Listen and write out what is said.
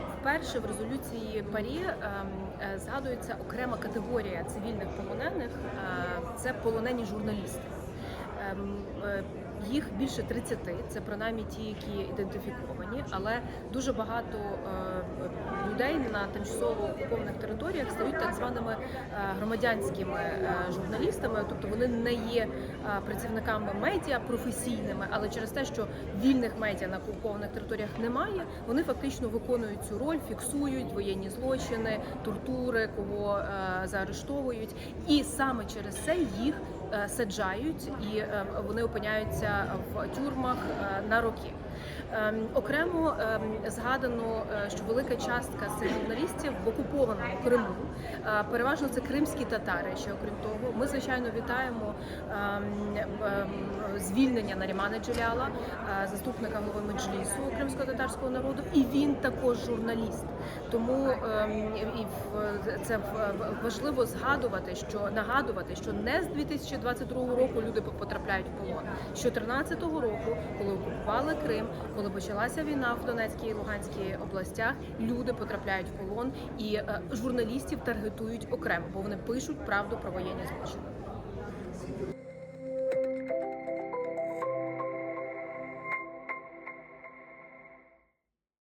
Вперше в резолюції Парі ем, е, згадується окрема категорія цивільних полонених е, це полонені журналісти. Ем, е, Їх більше 30, це принаймні ті, які ідентифіковані, але дуже багато е, людей на тимчасово окупованих територіях стають так званими е, громадянськими журналістами, тобто вони не є працівниками медіа професійними, але через те, що вільних медіа на окупованих територіях немає, вони фактично виконують цю роль, фіксують воєнні злочини, тортури, кого заарештовують, і саме через це їх саджають і вони опиняються в тюрмах е, на роки. Ем, Окремо ем, згадано, е, що велика частка цих журналістів в окупованому Криму. Е, Переважно це кримські татари. Ще окрім того, ми звичайно вітаємо ем, звільнення Нарімана Джеляла, е, заступника голови меджлісу кримсько-татарського народу, і він також журналіст. Тому і в- це важливо згадувати, що нагадувати, що не з 2022 року люди потрапляють в полон. З 2014 року, коли окупували Крим, коли почалася війна в Донецькій і Луганській областях, люди потрапляють в полон і е, журналістів таргетують окремо, бо вони пишуть правду про воєнні злочини.